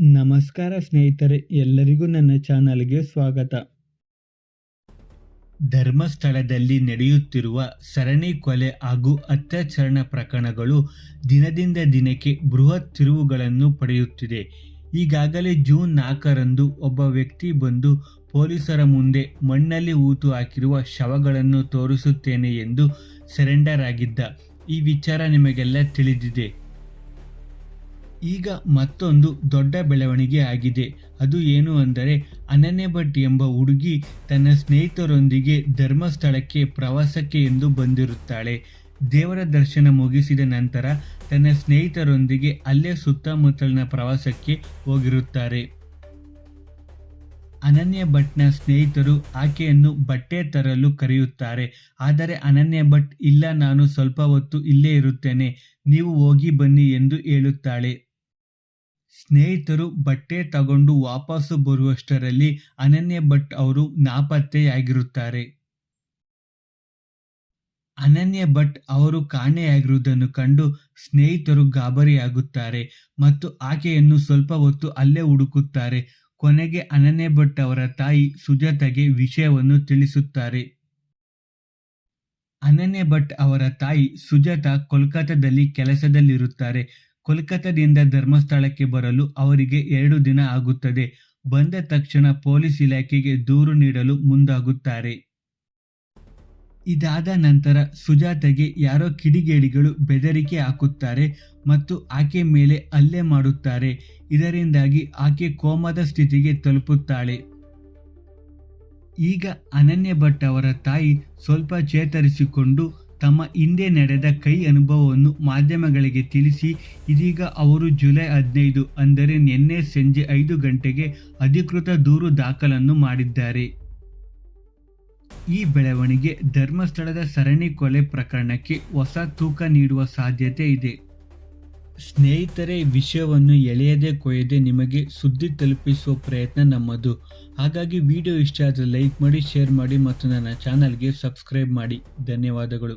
ನಮಸ್ಕಾರ ಸ್ನೇಹಿತರೆ, ಎಲ್ಲರಿಗೂ ನನ್ನ ಚಾನಲ್ಗೆ ಸ್ವಾಗತ. ಧರ್ಮಸ್ಥಳದಲ್ಲಿ ನಡೆಯುತ್ತಿರುವ ಸರಣಿ ಕೊಲೆ ಹಾಗೂ ಅತ್ಯಾಚರಣ ಪ್ರಕರಣಗಳು ದಿನದಿಂದ ದಿನಕ್ಕೆ ಬೃಹತ್ ತಿರುವುಗಳನ್ನು ಪಡೆಯುತ್ತಿದೆ. ಈಗಾಗಲೇ ಜೂನ್ ನಾಲ್ಕರಂದು ಒಬ್ಬ ವ್ಯಕ್ತಿ ಬಂದು ಪೊಲೀಸರ ಮುಂದೆ ಮಣ್ಣಲ್ಲಿ ಊತು ಹಾಕಿರುವ ಶವಗಳನ್ನು ತೋರಿಸುತ್ತೇನೆ ಎಂದು ಸರೆಂಡರ್ ಆಗಿದ್ದ ಈ ವಿಚಾರ ನಿಮಗೆಲ್ಲ ತಿಳಿದಿದೆ. ಈಗ ಮತ್ತೊಂದು ದೊಡ್ಡ ಬೆಳವಣಿಗೆ ಆಗಿದೆ. ಅದು ಏನು ಅಂದರೆ ಅನನ್ಯ ಭಟ್ ಎಂಬ ಹುಡುಗಿ ತನ್ನ ಸ್ನೇಹಿತರೊಂದಿಗೆ ಧರ್ಮಸ್ಥಳಕ್ಕೆ ಪ್ರವಾಸಕ್ಕೆ ಎಂದು ಬಂದಿರುತ್ತಾಳೆ. ದೇವರ ದರ್ಶನ ಮುಗಿಸಿದ ನಂತರ ತನ್ನ ಸ್ನೇಹಿತರೊಂದಿಗೆ ಅಲ್ಲೇ ಸುತ್ತಮುತ್ತಲಿನ ಪ್ರವಾಸಕ್ಕೆ ಹೋಗಿರುತ್ತಾರೆ. ಅನನ್ಯ ಭಟ್ನ ಸ್ನೇಹಿತರು ಆಕೆಯನ್ನು ಬಟ್ಟೆ ತರಲು ಕರೆಯುತ್ತಾರೆ. ಆದರೆ ಅನನ್ಯ ಭಟ್ ಇಲ್ಲ, ನಾನು ಸ್ವಲ್ಪ ಹೊತ್ತು ಇಲ್ಲೇ ಇರುತ್ತೇನೆ. ನೀವು ಹೋಗಿ ಬನ್ನಿ ಎಂದು ಹೇಳುತ್ತಾಳೆ. ಸ್ನೇಹಿತರು ಬಟ್ಟೆ ತಗೊಂಡು ವಾಪಸ್ಸು ಬರುವಷ್ಟರಲ್ಲಿ ಅನನ್ಯ ಭಟ್ ಅವರು ನಾಪತ್ತೆಯಾಗಿರುತ್ತಾರೆ. ಅನನ್ಯ ಭಟ್ ಅವರು ಕಾಣೆಯಾಗಿರುವುದನ್ನು ಕಂಡು ಸ್ನೇಹಿತರು ಗಾಬರಿಯಾಗುತ್ತಾರೆ ಮತ್ತು ಆಕೆಯನ್ನು ಸ್ವಲ್ಪ ಹೊತ್ತು ಅಲ್ಲೇ ಹುಡುಕುತ್ತಾರೆ. ಕೊನೆಗೆ ಅನನ್ಯ ಭಟ್ ಅವರ ತಾಯಿ ಸುಜಾತಗೆ ವಿಷಯವನ್ನು ತಿಳಿಸುತ್ತಾರೆ. ಅನನ್ಯ ಭಟ್ ಅವರ ತಾಯಿ ಸುಜಾತ ಕೋಲ್ಕತ್ತಾದಲ್ಲಿ ಕೆಲಸದಲ್ಲಿರುತ್ತಾರೆ. ಕೋಲ್ಕತ್ತಾದಿಂದ ಧರ್ಮಸ್ಥಳಕ್ಕೆ ಬರಲು ಅವರಿಗೆ ಎರಡು ದಿನ ಆಗುತ್ತದೆ. ಬಂದ ತಕ್ಷಣ ಪೊಲೀಸ್ ಇಲಾಖೆಗೆ ದೂರು ನೀಡಲು ಮುಂದಾಗುತ್ತಾರೆ. ಇದಾದ ನಂತರ ಸುಜಾತಗೆ ಯಾರೋ ಕಿಡಿಗೇಡಿಗಳು ಬೆದರಿಕೆ ಹಾಕುತ್ತಾರೆ ಮತ್ತು ಆಕೆ ಮೇಲೆ ಹಲ್ಲೆ ಮಾಡುತ್ತಾರೆ. ಇದರಿಂದಾಗಿ ಆಕೆ ಕೋಮದ ಸ್ಥಿತಿಗೆ ತಲುಪುತ್ತಾಳೆ. ಈಗ ಅನನ್ಯ ಭಟ್ ಅವರ ತಾಯಿ ಸ್ವಲ್ಪ ಚೇತರಿಸಿಕೊಂಡು ತಮ್ಮ ಹಿಂದೆ ನಡೆದ ಕೈ ಅನುಭವವನ್ನು ಮಾಧ್ಯಮಗಳಿಗೆ ತಿಳಿಸಿ, ಇದೀಗ ಅವರು ಜುಲೈ ಹದಿನೈದು, ಅಂದರೆ ನಿನ್ನೆ ಸಂಜೆ ಐದು ಗಂಟೆಗೆ ಅಧಿಕೃತ ದೂರು ದಾಖಲನ್ನು ಮಾಡಿದ್ದಾರೆ. ಈ ಬೆಳವಣಿಗೆ ಧರ್ಮಸ್ಥಳದ ಸರಣಿ ಕೊಲೆ ಪ್ರಕರಣಕ್ಕೆ ಹೊಸ ತೂಕ ನೀಡುವ ಸಾಧ್ಯತೆ ಇದೆ. ಸ್ನೇಹಿತರೆ, ವಿಷಯವನ್ನು ಎಳೆಯದೆ ಕೊಯ್ಯದೆ ನಿಮಗೆ ಸುದ್ದಿ ತಲುಪಿಸುವ ಪ್ರಯತ್ನ ನಮ್ಮದು. ಹಾಗಾಗಿ ವಿಡಿಯೋ ಇಷ್ಟ ಆದರೆ ಲೈಕ್ ಮಾಡಿ, ಶೇರ್ ಮಾಡಿ ಮತ್ತು ನನ್ನ ಚಾನಲ್ಗೆ ಸಬ್ಸ್ಕ್ರೈಬ್ ಮಾಡಿ. ಧನ್ಯವಾದಗಳು.